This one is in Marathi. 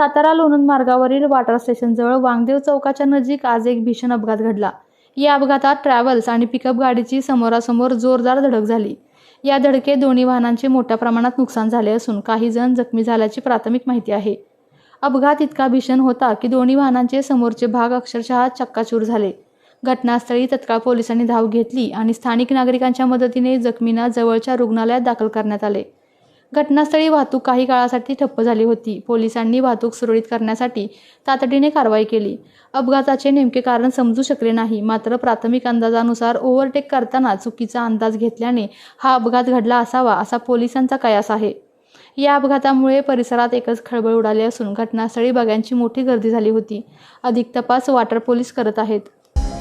सातारा लोणंद मार्गावरील वाटर स्टेशनजवळ वांगदेव चौकाच्या नजीक आज एक भीषण अपघात घडला. या अपघातात ट्रॅव्हल्स आणि पिकअप गाडीची समोरासमोर जोरदार धडक झाली. या धडकेत दोन्ही वाहनांचे मोठ्या प्रमाणात नुकसान झाले असून काही जण जखमी झाल्याची प्राथमिक माहिती आहे. अपघात इतका भीषण होता की दोन्ही वाहनांचे समोरचे भाग अक्षरशः चक्काचूर झाले. घटनास्थळी तत्काळ पोलिसांनी धाव घेतली आणि स्थानिक नागरिकांच्या मदतीने जखमींना जवळच्या रुग्णालयात दाखल करण्यात आले. घटनास्थळी वाहतूक काही काळासाठी ठप्प झाली होती. पोलिसांनी वाहतूक सुरळीत करण्यासाठी तातडीने कारवाई केली. अपघाताचे नेमके कारण समजू शकले नाही. मात्र प्राथमिक अंदाजानुसार ओव्हरटेक करताना चुकीचा अंदाज घेतल्याने हा अपघात घडला असावा असा पोलिसांचा कयास आहे. या अपघातामुळे परिसरात एकच खळबळ उडाली असून घटनास्थळी बघ्यांची मोठी गर्दी झाली होती. अधिक तपास वाटर पोलीस करत आहेत.